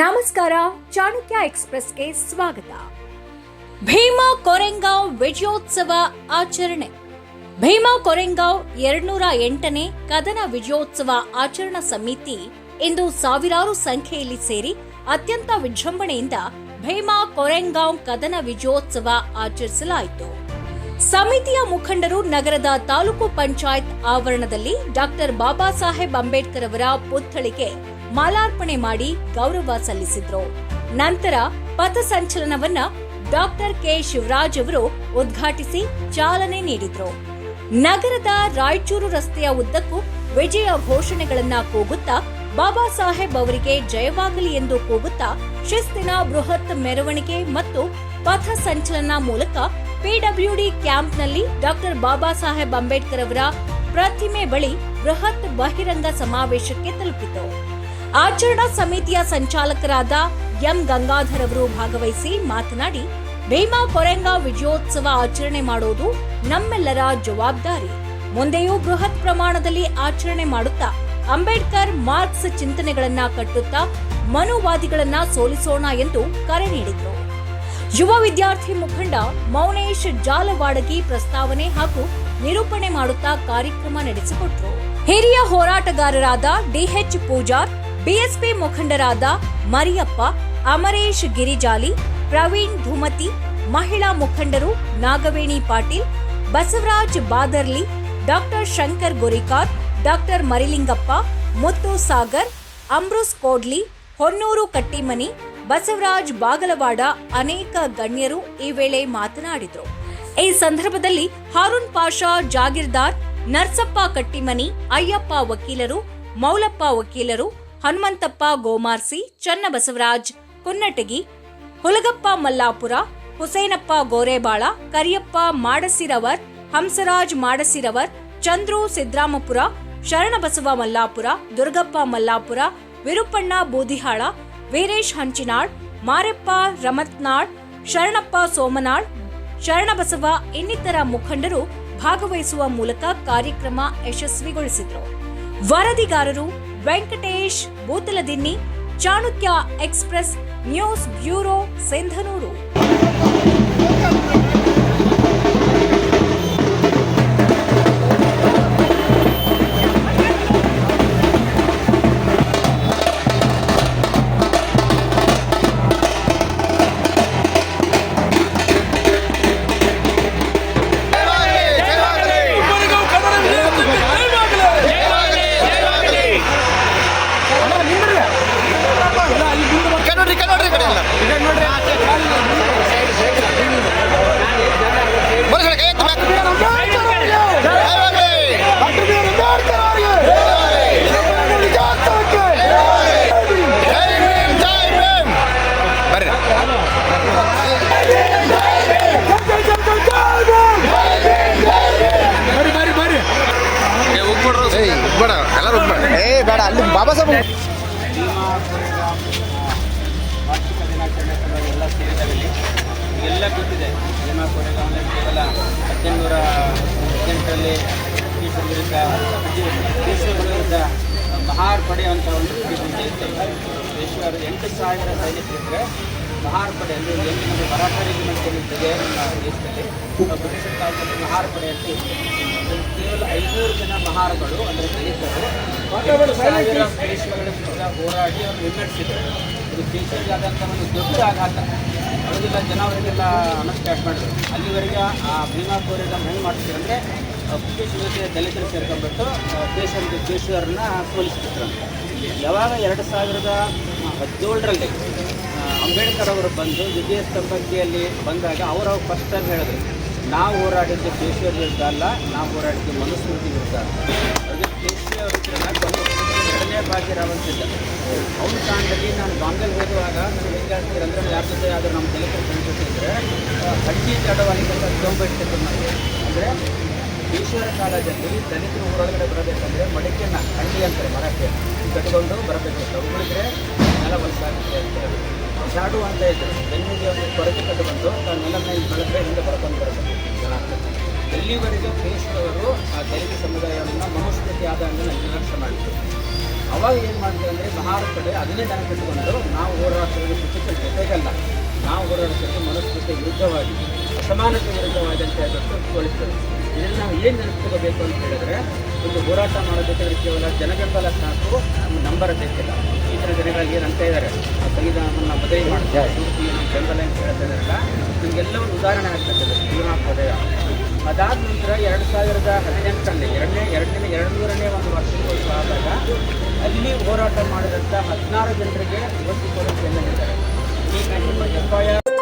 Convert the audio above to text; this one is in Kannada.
ನಮಸ್ಕಾರ, ಚಾಣಕ್ಯ ಎಕ್ಸ್ಪ್ರೆಸ್ಗೆ ಸ್ವಾಗತ. ಭೀಮಾ ಕೊರೆಂಗಾವ್ ವಿಜಯೋತ್ಸವ ಆಚರಣೆ. ಭೀಮಾ ಕೊರೆಂಗಾವ್ ಎರಡ್ನೂರ ಎಂಟನೇ ಕದನ ವಿಜಯೋತ್ಸವ ಆಚರಣಾ ಸಮಿತಿ ಇಂದು ಸಾವಿರಾರು ಸಂಖ್ಯೆಯಲ್ಲಿ ಸೇರಿ ಅತ್ಯಂತ ವಿಜೃಂಭಣೆಯಿಂದ ಭೀಮಾ ಕೊರೆಂಗಾವ್ ಕದನ ವಿಜಯೋತ್ಸವ ಆಚರಿಸಲಾಯಿತು. ಸಮಿತಿಯ ಮುಖಂಡರು ನಗರದ ತಾಲೂಕು ಪಂಚಾಯತ್ ಆವರಣದಲ್ಲಿ ಡಾಕ್ಟರ್ ಬಾಬಾ ಸಾಹೇಬ್ ಅಂಬೇಡ್ಕರ್ ಅವರ ಪುತ್ಥಳಿಗೆ ಮಾಲಾರ್ಪಣೆ ಮಾಡಿ ಗೌರವ ಸಲ್ಲಿಸಿದ್ರು. ನಂತರ ಪಥಸಂಚಲನವನ್ನ ಡಾಕ್ಟರ್ ಕೆ ಶಿವರಾಜ್ ಅವರು ಉದ್ಘಾಟಿಸಿ ಚಾಲನೆ ನೀಡಿದ್ರು. ನಗರದ ರಾಯಚೂರು ರಸ್ತೆಯ ಉದ್ದಕ್ಕೂ ವಿಜಯ ಘೋಷಣೆಗಳನ್ನ ಕೂಗುತ್ತಾ ಬಾಬಾ ಸಾಹೇಬ್ ಅವರಿಗೆ ಜಯವಾಗಲಿ ಎಂದು ಕೂಗುತ್ತಾ ಶಿಸ್ತಿನ ಬೃಹತ್ ಮೆರವಣಿಗೆ ಮತ್ತು ಪಥ ಸಂಚಲನ ಮೂಲಕ ಪಿಡಬ್ಲ್ಯೂಡಿ ಕ್ಯಾಂಪ್ನಲ್ಲಿ ಡಾಕ್ಟರ್ ಬಾಬಾ ಸಾಹೇಬ್ ಅಂಬೇಡ್ಕರ್ ಅವರ ಪ್ರತಿಮೆ ಬಳಿ ಬೃಹತ್ ಬಹಿರಂಗ ಸಮಾವೇಶಕ್ಕೆ ತಲುಪಿತು. ಆಚರಣಾ ಸಮಿತಿಯ ಸಂಚಾಲಕರಾದ ಎಂ ಗಂಗಾಧರ್ ಅವರು ಭಾಗವಹಿಸಿ ಮಾತನಾಡಿ, ಭೀಮಾ ಕೊರೆಂಗಾ ವಿಜಯೋತ್ಸವ ಆಚರಣೆ ಮಾಡುವುದು ನಮ್ಮೆಲ್ಲರ ಜವಾಬ್ದಾರಿ. ಮುಂದೆಯೂ ಬೃಹತ್ ಪ್ರಮಾಣದಲ್ಲಿ ಆಚರಣೆ ಮಾಡುತ್ತಾ, ಅಂಬೇಡ್ಕರ್ ಮಾರ್ಕ್ಸ್ ಚಿಂತನೆಗಳನ್ನ ಕಟ್ಟುತ್ತಾ ಮನುವಾದಿಗಳನ್ನ ಸೋಲಿಸೋಣ ಎಂದು ಕರೆ ನೀಡಿದರು. ಯುವ ವಿದ್ಯಾರ್ಥಿ ಮುಖಂಡ ಮೌನೇಶ್ ಜಾಲವಾಡಗಿ ಪ್ರಸ್ತಾವನೆ ಹಾಗೂ ನಿರೂಪಣೆ ಮಾಡುತ್ತಾ ಕಾರ್ಯಕ್ರಮ ನಡೆಸಿಕೊಟ್ಟರು ಹಿರಿಯ ಹೋರಾಟಗಾರರಾದ ಡಿಎಚ್ ಪೂಜಾರ್ ಬಿಎಸ್ಪಿ ಮುಖಂಡರಾದ ಮರಿಯಪ್ಪ, ಅಮರೇಶ್ ಗಿರಿಜಾಲಿ, ಪ್ರವೀಣ್ ಧುಮತಿ, ಮಹಿಳಾ ಮುಖಂಡರು ನಾಗವೇಣಿ ಪಾಟೀಲ್, ಬಸವರಾಜ್ ಬಾದರ್ಲಿ, ಡಾಕ್ಟರ್ ಶಂಕರ್ ಗೊರಿಕಾರ್, ಡಾಕ್ಟರ್ ಮರಿಲಿಂಗಪ್ಪ, ಮುತ್ತು ಸಾಗರ್, ಅಮ್ರುಸ್ ಕೋಡ್ಲಿ, ಹೊನ್ನೂರು ಕಟ್ಟಿಮನಿ, ಬಸವರಾಜ್ ಬಾಗಲವಾಡ ಅನೇಕ ಗಣ್ಯರು ಈ ವೇಳೆ ಮಾತನಾಡಿದರು. ಈ ಸಂದರ್ಭದಲ್ಲಿ ಹಾರೂನ್ ಪಾಷಾ ಜಾಗೀರ್ದಾರ್, ನರ್ಸಪ್ಪ ಕಟ್ಟಿಮನಿ, ಅಯ್ಯಪ್ಪ ವಕೀಲರು, ಮೌಲಪ್ಪ ವಕೀಲರು ಹನುಮಂತಪ್ಪ ಗೋಮಾರ್ಸಿ, ಚನ್ನಬಸವರಾಜ್ ಕುನ್ನಟಗಿ ಹುಲಗಪ್ಪ ಮಲ್ಲಾಪುರ, ಹುಸೇನಪ್ಪ ಗೋರೆಬಾಳ, ಕರಿಯಪ್ಪ ಮಾಡಸಿರವರ್, ಹಂಸರಾಜ್ ಮಾಡಸಿರವರ್, ಚಂದ್ರು ಸಿದ್ದರಾಮಪುರ, ಶರಣಬಸವ ಮಲ್ಲಾಪುರ, ದುರ್ಗಪ್ಪ ಮಲ್ಲಾಪುರ, ವಿರುಪಣ್ಣ ಬೂದಿಹಾಳ, ವೀರೇಶ್ ಹಂಚಿನಾಳ್, ಮಾರೆಪ್ಪ ರಮತ್ನಾಳ್, ಶರಣಪ್ಪ ಸೋಮನಾಳ್, ಶರಣಬಸವ ಇನ್ನಿತರ ಮುಖಂಡರು ಭಾಗವಹಿಸುವ ಮೂಲಕ ಕಾರ್ಯಕ್ರಮ ಯಶಸ್ವಿಗೊಳಿಸಿದರು. ವರದಿಗಾರರು Venkatesh Bootuladinni Chanukya express news bureau Sindhanur. Baba Saheb ವಾರ್ಷಿಕ ದಿನಾಚರಣೆ ಎಲ್ಲ ಸೇರಿದಲ್ಲಿ ಎಲ್ಲ ಗೊತ್ತಿದೆ ಭೀಮಾ ಕೊರೆಗಾಂವ್ನಲ್ಲಿ ಕೇವಲ ಹದಿನೆಂಟುನೂರ ಹದಿನೆಂಟರಲ್ಲಿ ಬ್ರಿಟಿಷರ ವಿರುದ್ಧ ಬ್ರಿಟಿಷರ ವಿರುದ್ಧ ಮಹಾರ್ ಪಡೆಯುವಂಥ ಒಂದು ಬ್ರಿಟಿಷರು ಎಂಟು ಸಾವಿರ ಸೈನಿಕರಿದ್ದರೆ ಮಹಾರ್ ಪಡೆ ಅಂದರೆ ಏನು ಮರಾಠ ರೆಜಿಮೆಂಟ್ ಏನಿರ್ತದೆ ದೇಶದಲ್ಲಿ. ಬ್ರಿಟಿಷರ್ ಕಾಲದಲ್ಲಿ ಮಹಾರ್ ಪಡೆ ಅಂತ ಕೇವಲ ಐನೂರು ಜನ ಮಹಾರಗಳು ಅಂದರೆ ಎಂಟು ಸಾವಿರ ಬ್ರಿಟಿಷರ ವಿರುದ್ಧ ಹೋರಾಡಿ ಅವರು ವಿಂಗಡಿಸಿದರು. ಇದು ಆದಂಥ ಒಂದು ದೊಡ್ಡ ಆಘಾತ. ಅವರಿಗೆಲ್ಲ ಜನ ಅವರಿಗೆಲ್ಲ ಅನಸ್ಟ್ಯಾಟ್ ಮಾಡಿದ್ರು. ಅಲ್ಲಿವರೆಗೆ ಆ ಭೀಮಾ ಕೋರಿಡಮ್ ಹೆಂಗೆ ಮಾಡ್ತಿದ್ರು ಅಂದರೆ ಬ್ರಿಟಿಷ್ ಜೊತೆ ದಲಿತರು ಸೇರ್ಕೊಂಡ್ಬಿಟ್ಟು ದೇಶದ ದೇಶದವ್ರನ್ನ ಸೋಲಿಸ್ತಿದ್ರು ಅಂತ. ಯಾವಾಗ ಎರಡು ಸಾವಿರದ ಹದಿನೇಳರಲ್ಲಿ ಅಂಬೇಡ್ಕರ್ ಅವರು ಬಂದು ವಿಜಯ ಸ್ತಂಭಕ್ಕಿಯಲ್ಲಿ ಬಂದಾಗ ಅವರು ಫಸ್ಟ್ ಟೈಮ್ ಹೇಳಿದ್ರು, ನಾವು ಹೋರಾಡಿದ್ದು ದೇಶದ ವಿರುದ್ಧ ಅಲ್ಲ, ನಾವು ಹೋರಾಡಿದ್ದು ಮನುಸ್ಮೃತಿ ವಿರುದ್ಧ ಅಲ್ಲ. ಅದು ಬಂದು ಎರಡನೇ ಭಾಗ್ಯರಾವಂತಿದ್ದ ಅವನ ಕಾರಣದಲ್ಲಿ ನಾನು ಬಾಂಬೆಲ್ ಹೋಗುವಾಗ ನನಗೆ ಹೆಂಗೆ ಆಗ್ತಿದ್ರು ಅಂದರೆ ಯಾರ ಜೊತೆ ಆದರೂ ನಮ್ಮ ಕೆಲಸ ಕಂಡುಕೊಂಡಿದ್ರೆ ಹಟ್ಟಿ ತಡವಾಗಿ ತೊಗೊಂಬಿಡ್ತಿದ್ರು ನಾವು ಅಂದರೆ ಈಶ್ವರ ಕಾಲದಲ್ಲಿ ದಲಿತರು ಹೊರಗಡೆ ಬರಬೇಕಂದ್ರೆ ಮಡಿಕೆನ ಹಂಡಿ ಅಂತಾರೆ ಮರಕ್ಕೆ ಕಟ್ಕೊಂಡು ಬರಬೇಕಿತ್ತು ಉಳಿದ್ರೆ ಶಾಡು ಅಂತ ಇದ್ದರು ಬೆನ್ನಿಗೆ ಒಂದು ಕೊರತೆ ಕಟ್ಟು ಬಂದು ತಾನು ನೆಲ ಮೇಲೆ ಬೆಳೆದ್ರೆ ಹಿಂದೆ ಬರ್ಕೊಂಡು ಬರ್ತಾರೆ ಎಲ್ಲಿವರೆಗೂ ಕ್ರೈಸ್ತವರು ಆ ದೈವಿಕ ಸಮುದಾಯವನ್ನು ಮನುಸ್ಮೃತಿ ಆದಂಗೆ ನಿರ್ಲಕ್ಷ್ಯ ಮಾಡಿದ್ರು. ಅವಾಗ ಏನು ಮಾಡ್ತಾರೆ ಅಂದರೆ ಭಾರತ ಕಡೆ ಅದನ್ನೇ ನೆನಪಿಟ್ಟುಕೊಂಡು ನಾವು ಹೋರಾಡ್ತಿರೋದು ಕೃತಿಗಳ ಜೊತೆಗಲ್ಲ. ನಾವು ಹೋರಾಡ್ತಿರೋದು ಮನುಸ್ಮೃತಿ ವಿರುದ್ಧವಾಗಿ, ಅಸಮಾನತೆ ವಿರುದ್ಧವಾಗಿ ಅಂತ ಹೇಳ್ಬಿಟ್ಟು ಇದನ್ನು ನಾವು ಏನು ನೆನಪಿಸ್ಕೋಬೇಕು ಅಂತ ಹೇಳಿದ್ರೆ, ಒಂದು ಹೋರಾಟ ಮಾಡೋದಕ್ಕೆ ಕೇವಲ ಜನಬೆಂಬಲ ಸಾಕು ನಂಬರ್ ಬೇಕಿಲ್ಲ ಈ ಥರ ಜನಗಳಲ್ಲಿ ಏನು ಅಂತ ಇದ್ದಾರೆ ಆ ಸಂವಿಧಾನವನ್ನು ಬದಲಿ ಮಾಡ್ತಾರೆ ನಮ್ಮ ಬೆಂಬಲ ಅಂತ ಹೇಳ್ತಾ ಇದ್ದಾರಲ್ಲ ನಿಮಗೆಲ್ಲ ಒಂದು ಉದಾಹರಣೆ ಆಗ್ತದೆ. ಜೀವನೋಪಾಯ ಅದಾದ ನಂತರ ಎರಡು ಸಾವಿರದ ಹದಿನೆಂಟರಲ್ಲಿ, ಎರಡನೇ ಎರಡನೇ ಎರಡು ನೂರನೇ ಒಂದು ವರ್ಷದ ಆದಾಗ ಅಲ್ಲಿ ಹೋರಾಟ ಮಾಡಿದಂಥ ಹದಿನಾರು ಜನರಿಗೆ ಇವತ್ತು ಕೂಡ ಹೇಳಿದ್ದಾರೆ ಈಗ ನಿಮ್ಮ ಎಫ್ ಐ ಆರ್